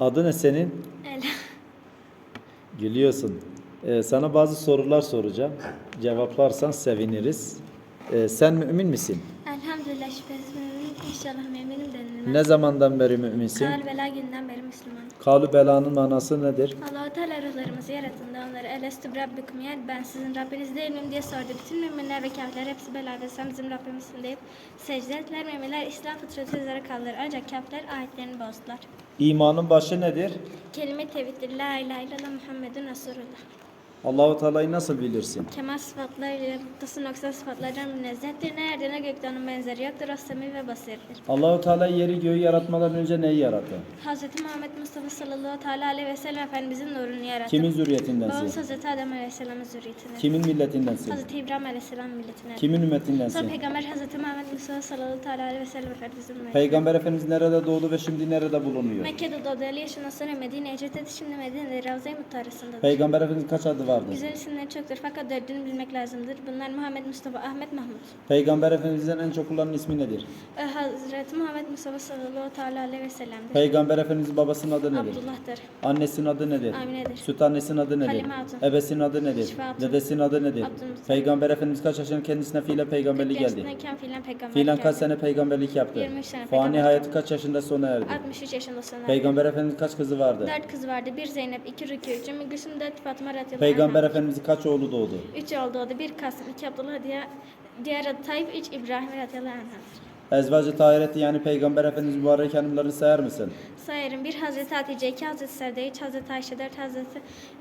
Adı ne senin? Ela. Gülüyorsun. Ee, sana bazı sorular soracağım. Cevaplarsan seviniriz. Ee, sen mümin misin? Elhamdülillah şüphesiz müminim. İnşallah müminim denilmez. Ne zamandan beri müminsin? Kal bela günden beri Müslüman. Kalu belanın manası nedir? Allah-u Teala ruhlarımızı yarattığında onları elestü rabbikum yani ben sizin Rabbiniz değil miyim diye sordu. Bütün müminler ve kafirler hepsi belada sen bizim Rabbimizsin deyip secde ettiler. Müminler İslam fıtratı üzere kaldılar. Ancak kafirler ayetlerini bozdular. İmanın başı nedir? Kelime tevhiddir. La ilahe illallah Muhammedun Resulullah. Allahu Teala'yı nasıl bilirsin? Kemal sıfatlarıyla mutlası noksa sıfatlardan münezzehtir. Ne yerde ne gökte onun benzeri yoktur. O semi ve basirdir. Allahu Teala yeri göğü yaratmadan önce neyi yarattı? Hz. Muhammed Mustafa sallallahu teala aleyhi ve sellem Efendimizin nurunu yarattı. Kimin Babamız zürriyetindensin? Hz. Adem aleyhisselamın zürriyetinden. Kimin milletindensin? Hz. İbrahim aleyhisselam milletinden. Kimin Sonra ümmetindensin? Peygamber Hz. Muhammed Mustafa sallallahu teala aleyhi ve sellem Efendimizin ümmeti. Peygamber Efendimiz nerede doğdu ve şimdi nerede bulunuyor? Mekke'de doğdu 50 yaşından sonra Medine'ye hicret etti. Şimdi Medine'de Ravza-i Muttarası'ndadır. Peygamber Efendimiz kaç adı vardır? Güzel isimleri çoktur fakat dördünü bilmek lazımdır. Bunlar Muhammed Mustafa, Ahmet, Mahmud. Peygamber Efendimiz'den en çok kullanılan ismi nedir? Ee, Hazreti Muhammed Mustafa sallallahu aleyhi ve sellem'dir. Peygamber Efendimiz'in babasının adı nedir? Abdullah'tır. Annesinin adı nedir? Amine'dir. Süt annesinin adı nedir? Halime Hatun. Ebesinin adı nedir? Şifa Hatun. Dedesinin adı nedir? Abdülmuttalip. Peygamber Efendimiz kaç yaşında kendisine fiile peygamberlik geldi? Gençliğindeyken fiilen peygamber Fiilen kaç sene peygamberlik yaptı? 23 sene Fani peygamberlik hayatı kaç yaşında sona erdi? 63 yaşında sonra. Peygamber Efendimiz kaç kızı vardı? Dört kız vardı. Bir Zeynep, iki Rukiye, üç Ümmü Gülsüm, dört Fatıma radıyallahu Peygamber. Efendimizin kaç oğlu doğdu? Üç oldu o da. Bir Kasım, iki Abdullah, diğer, diğer adı Tayyip, üç İbrahim radıyallahu anh'dır. Ezvacı tahireti yani Peygamber Efendimiz mübarek hanımlarını sayar mısın? Sayarım. Bir Hazreti Hatice, iki Hazreti Sevde, üç Hazreti Ayşe, dört Hazreti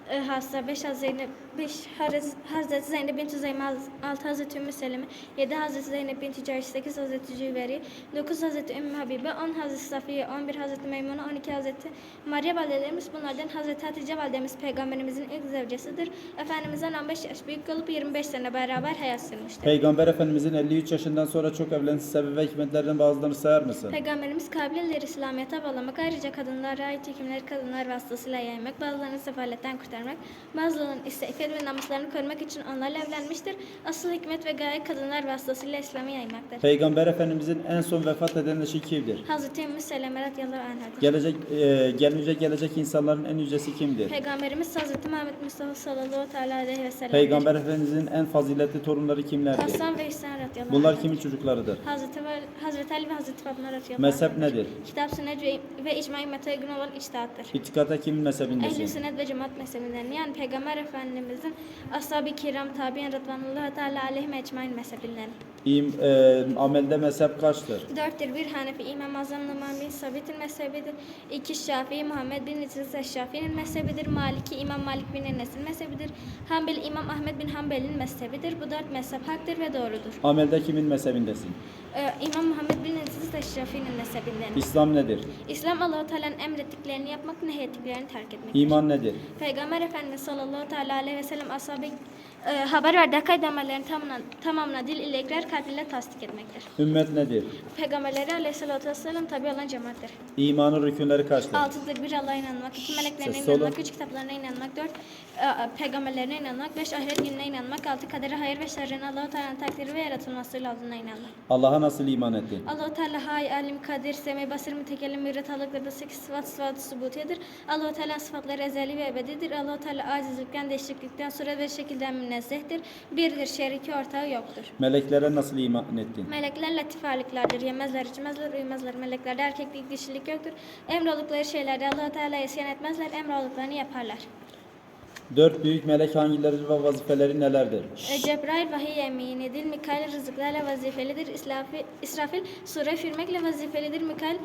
e, Hafsa, beş Hazreti Zeynep, beş Hazreti, Hazreti Zeynep binti Zeyme, altı Hazreti Ümmü Seleme, yedi Hazreti Zeynep binti Cahş, sekiz Hazreti Cüveri, dokuz Hazreti Ümmü Habibe, on Hazreti Safiye, on bir Hazreti Meymune, on iki Hazreti Maria validelerimiz bunlardan Hazreti Hatice validemiz peygamberimizin ilk zevcesidir. Efendimizden 15 yaş büyük olup 25 sene beraber hayat sürmüştür. Peygamber Efendimizin 53 yaşından sonra çok evlenmesi sebebi ve hikmetlerden bazılarını sayar mısın? Peygamberimiz kabileleri İslamiyet'e bağlamak, ayrıca kadınlara ait hükümleri kadınlar vasıtasıyla yaymak, bazılarını sefaletten kurtarmak, bazılarının ise iffet ve namuslarını korumak için onlarla evlenmiştir. Asıl hikmet ve gaye kadınlar vasıtasıyla İslam'ı yaymaktır. Peygamber Efendimizin en son vefat eden eşi kimdir? Hazreti Ümmü Seleme radıyallahu anh'dır. Gelecek, e, gelmeyecek gelecek insanların en yücesi kimdir? Peygamberimiz Hazreti Muhammed Mustafa sallallahu teala aleyhi ve sellem. Peygamber Efendimizin en faziletli torunları kimlerdir? Hasan ve Hüseyin radıyallahu Bunlar kimin çocuklarıdır? Hazreti, Hazreti Ali ve Hazreti Fatma radıyallahu Mezhep nedir? Kitap, sünnet ve, ve icma-i ümmete uygun olan içtihattır. İtikata kimin Ehl-i mezhebindesin? sünnet ve cemaat mezhebinden yani Peygamber Efendimizin ashab-ı kiram tabi'in rıdvanullah teala aleyhim ecmain mezhebinden. İm, e, amelde mezhep kaçtır? Dörttür. Bir Hanefi İmam Azam Numan bin Sabit'in mezhebidir. İki Şafii Muhammed bin İdris Eşşafi'nin mezhebidir. Maliki İmam Malik bin Enes'in mezhebidir. Hanbeli İmam Ahmed bin Hanbel'in mezhebidir. Bu dört mezhep haktır ve doğrudur. Amelde kimin mezhebindesin? Ee, İmam Muhammed bin İdris Eşşafi'nin mezhebinden. İslam nedir? İslam Allah-u Teala'nın emrettiklerini yapmak, nehyettiklerini terk etmektir. İman nedir? Peygamber Efendimiz sallallahu teala aleyhi ve sellem ashabı e, haber verdiği akaid amellerin tamamına, tamamına dil ile ikrar kalp ile tasdik etmektir. Ümmet nedir? Peygamberleri aleyhissalatü vesselam tabi olan cemaattir. İmanın rükünleri kaçtır? Altıdır bir Allah'a inanmak, iki meleklerine olun. inanmak, üç kitaplarına inanmak, dört e, peygamberlerine inanmak, beş ahiret gününe inanmak, altı kadere hayır ve şerrine Allah-u Teala'nın takdiri ve yaratılmasıyla olduğuna inanmak. Allah'a nasıl iman ettin? Allah-u Teala hay, alim, kadir, semi, basir, mütekellim, müret, halıktır da sekiz sıfat, sıfat, subutiyedir. Allah-u Teala sıfatları ezeli ve ebedidir. Allah-u Teala acizlikten, değişiklikten, suret ve şekilden münezzehtir. Birdir, şeriki ortağı yoktur. Meleklere nasıl iman ettin? Melekler latif varlıklardır. Yemezler, içmezler, uyumazlar. Meleklerde erkeklik, dişilik yoktur. Emroldukları şeylerde Allah-u Teala'ya isyan etmezler. Emrolduklarını yaparlar. Dört büyük melek hangileridir ve vazifeleri nelerdir? Cebrail vahiy eminidir. Mikail rızıklarla vazifelidir. İsrafi, İsrafil sure üfürmekle vazifelidir. Mikail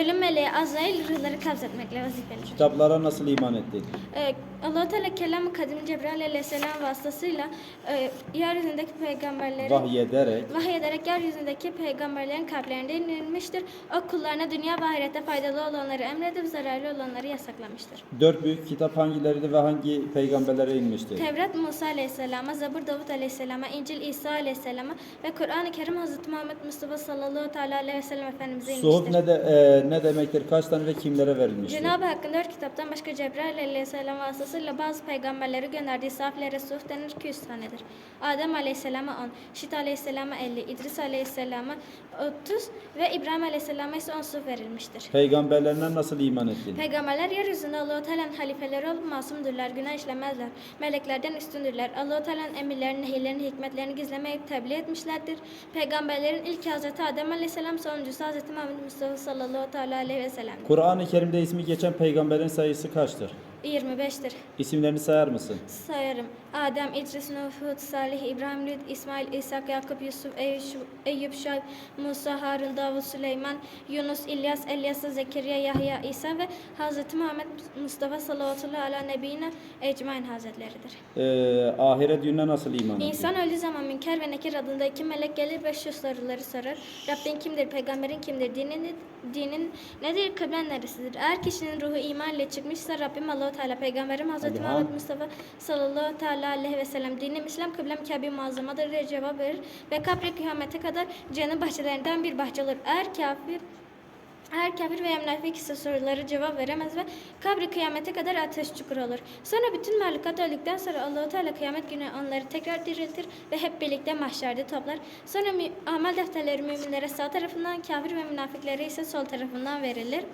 ölüm meleği Azrail ruhları kabzetmekle vazifelidir. Kitaplara nasıl iman ettin? Ee, allah Teala kelam-ı kadim Cebrail aleyhisselam vasıtasıyla e, yeryüzündeki peygamberlerin Vahyederek vahiy ederek yeryüzündeki peygamberlerin kalplerinde inilmiştir. O kullarına dünya ve ahirette faydalı olanları emredip zararlı olanları yasaklamıştır. dört büyük kitap hangileridir ve hangi peygamber peygamberlere inmiştir? Tevrat Musa Aleyhisselam'a, Zabur Davut Aleyhisselam'a, İncil İsa Aleyhisselam'a ve Kur'an-ı Kerim Hazreti Muhammed Mustafa sallallahu teala aleyhi ve sellem Efendimiz'e Suhuf inmiştir. ne, de, e, ne demektir? Kaç tane ve kimlere verilmiştir? Cenab-ı Hakk'ın dört kitaptan başka Cebrail Aleyhisselam vasıtasıyla bazı peygamberleri gönderdiği safilere suhuf denir ki 100 tanedir. Adem Aleyhisselam'a 10, Şit Aleyhisselam'a 50, İdris Aleyhisselam'a 30 ve İbrahim Aleyhisselam'a ise 10 suhuf verilmiştir. Peygamberlerine nasıl iman ettin? Peygamberler yeryüzünde Allah-u Teala'nın halifeleri olup masumdurlar, günah işlemezler. Meleklerden üstündürler. Allah-u Teala'nın emirlerini, nehirlerini, hikmetlerini gizlemeyip tebliğ etmişlerdir. Peygamberlerin ilk Hazreti Adem Aleyhisselam, sonuncusu Hazreti Muhammed Mustafa sallallahu aleyhi ve sellem. Kur'an-ı Kerim'de ismi geçen peygamberin sayısı kaçtır? 25'tir. İsimlerini sayar mısın? Sayarım. Adem, İdris, Nuh, Hud, Salih, İbrahim, Lüt, İsmail, İshak, Yakup, Yusuf, Eyüp, Eyüp Şuayb, Musa, Harun, Davud, Süleyman, Yunus, İlyas, Elyas, Zekeriya, Yahya, İsa ve Hazreti Muhammed Mustafa sallallahu ala nebine ecmain hazretleridir. Ee, ahiret gününe nasıl iman ettin? İnsan öldüğü zaman Münker ve Nekir adında iki melek gelir ve şu soruları sorar. Rabbin kimdir, peygamberin kimdir, dinin, dinin nedir, kıblen neresidir? Eğer kişinin ruhu iman ile çıkmışsa Rabbim Allahu Teala, peygamberim Hazreti Muhammed ha. Mustafa sallallahu teala aleyhi ve sellem dinim İslam kıblem Kabe muazzamadır cevap verir ve kabri kıyamete kadar cennet bahçelerinden bir bahçe olur. Eğer kafir eğer kafir veya münafık ise soruları cevap veremez ve kabri kıyamete kadar ateş çukur olur. Sonra bütün mahlukat öldükten sonra Allahu Teala kıyamet günü onları tekrar diriltir ve hep birlikte mahşerde toplar. Sonra amel defterleri müminlere sağ tarafından, kafir ve münafıklere ise sol tarafından verilir.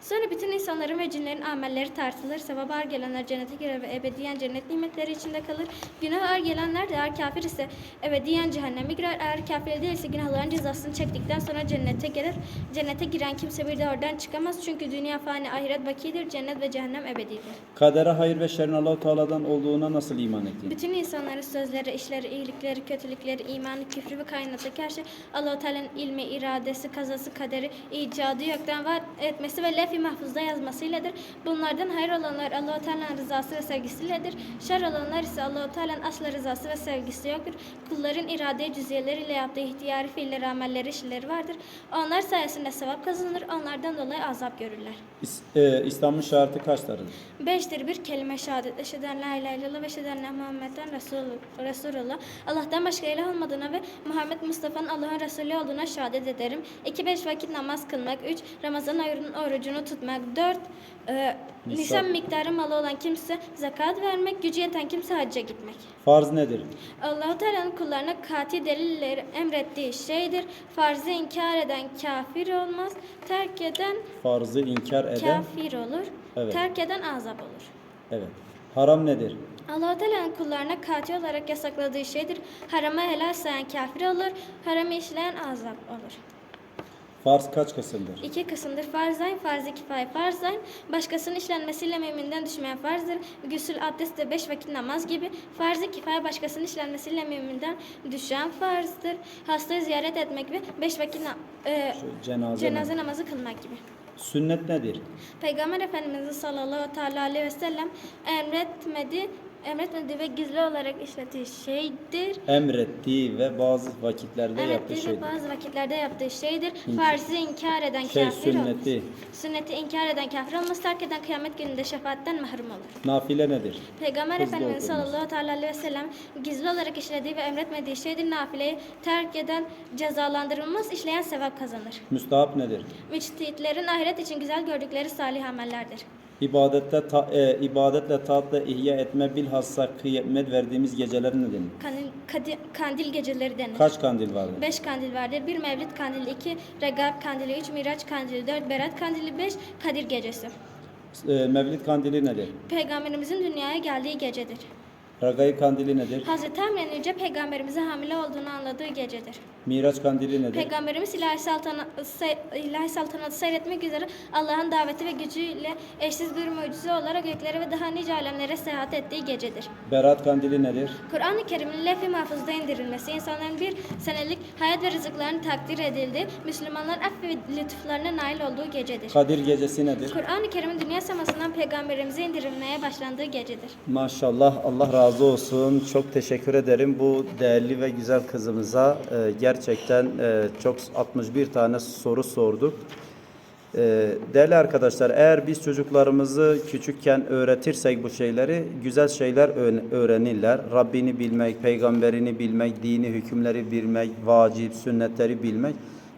Sonra bütün insanların ve cinlerin amelleri tartılır. Sevabı ağır gelenler cennete girer ve ebediyen cennet nimetleri içinde kalır. Günah ağır gelenler de eğer kafir ise ebediyen cehenneme girer. Eğer kafir değilse günahların cezasını çektikten sonra cennete gelir. Cennete giren kimse bir de oradan çıkamaz. Çünkü dünya fani, ahiret bakidir. Cennet ve cehennem ebedidir. Kadere hayır ve şerrin Allah-u Teala'dan olduğuna nasıl iman ettin? Bütün insanların sözleri, işleri, iyilikleri, kötülükleri, imanı, küfrü ve kainattaki her şey Allah-u Teala'nın ilmi, iradesi, kazası, kaderi, icadı yoktan var etmesi ve lef-i mahfuzda yazmasıyladır. Bunlardan hayır olanlar Allah-u Teala'nın rızası ve sevgisiyledir. Şer olanlar ise Allah-u Teala'nın asla rızası ve sevgisi yoktur. Kulların irade cüziyeleriyle yaptığı ihtiyari fiilleri, amelleri, işleri vardır. Onlar sayesinde sevap kazanır, onlardan dolayı azap görürler. İs- e, İslam'ın şartı kaçlarıdır? Beştir bir kelime şehadet. Eşheden la ilahe illallah ve eşheden la Muhammeden Resul, Resulullah. Allah'tan başka ilah olmadığına ve Muhammed Mustafa'nın Allah'ın Resulü olduğuna şehadet ederim. İki beş vakit namaz kılmak. Üç Ramazan ayının orucunu tutmak. Dört e, Nisap. miktarı malı olan kimse zekat vermek. Gücü yeten kimse hacca gitmek. Farz nedir? Allahu Teala'nın kullarına kati delilleri emrettiği şeydir. Farzı inkar eden kafir olmaz. Terk eden Farzı inkar eden. kafir olur. Evet. Terk eden azap olur. Evet. Haram nedir? Allah-u Teala'nın kullarına katil olarak yasakladığı şeydir. Harama helal sayan kafir olur, haramı işleyen azap olur. Farz kaç kısımdır? İki kısımdır. Farzayn, farz-ı kifaye farzayn. Başkasının işlenmesiyle müminden düşmeyen farzdır. Gusül, abdest ve beş vakit namaz gibi. Farz-ı kifaye başkasının işlenmesiyle müminden düşen farzdır. Hastayı ziyaret etmek ve beş vakit na- e, Şu cenaze, cenaze namazı. namazı kılmak gibi. Sünnet nedir? Peygamber Efendimiz sallallahu teala aleyhi ve sellem emretmedi, emretmedi ve gizli olarak işlediği şeydir. Emrettiği ve bazı vakitlerde yaptığı Emrettiği ve şeydir. bazı vakitlerde yaptığı şeydir. Farzı inkar eden Şey kafir olmaz. sünneti. Sünneti inkar eden kafir olmaz. Terk eden kıyamet gününde şefaatten mahrum olur. Nafile nedir? Peygamber Hızlı Efendimiz okunuz. sallallahu teala aleyhi ve sellem gizli olarak işlediği ve emretmediği şeydir. Nafileyi terk eden cezalandırılmaz, işleyen sevap kazanır. Müstahap nedir? Müçtehitlerin ahiret için güzel gördükleri salih amellerdir. İbadette ta, e, ibadetle taatla ihya etme bilhassa kıymet verdiğimiz geceler ne denir? Kandil, kadi- kandil geceleri denir. Kaç kandil vardır? Beş kandil vardır. Bir Mevlid kandili, iki Regab kandili, üç Miraç kandili, dört Berat kandili, beş Kadir gecesi. E, Mevlid kandili nedir? Peygamberimizin dünyaya geldiği gecedir. Ragayb kandili nedir? Hazreti Amre'nin Yüce Peygamberimize hamile olduğunu anladığı gecedir. Miraç kandili nedir? Peygamberimiz ilahi saltanatı, ilahi saltanatı seyretmek üzere Allah'ın daveti ve gücüyle eşsiz bir mucize olarak göklere ve daha nice alemlere seyahat ettiği gecedir. Berat kandili nedir? Kur'an-ı Kerim'in lef-i mahfuzda indirilmesi, insanların bir senelik hayat ve rızıklarını takdir edildiği, Müslümanların aff ve lütuflarına nail olduğu gecedir. Kadir gecesi nedir? Kur'an-ı Kerim'in dünya semasından peygamberimize indirilmeye başlandığı gecedir. Maşallah Allah razı olsun. Çok teşekkür ederim bu değerli ve güzel kızımıza. e, gerçekten e, çok 61 tane soru sorduk. Ee, değerli arkadaşlar eğer biz çocuklarımızı küçükken öğretirsek bu şeyleri güzel şeyler öğ- öğrenirler. Rabbini bilmek, peygamberini bilmek, dini hükümleri bilmek, vacip, sünnetleri bilmek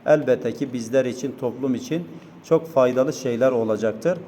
elbette ki bizler için, toplum için çok faydalı şeyler olacaktır.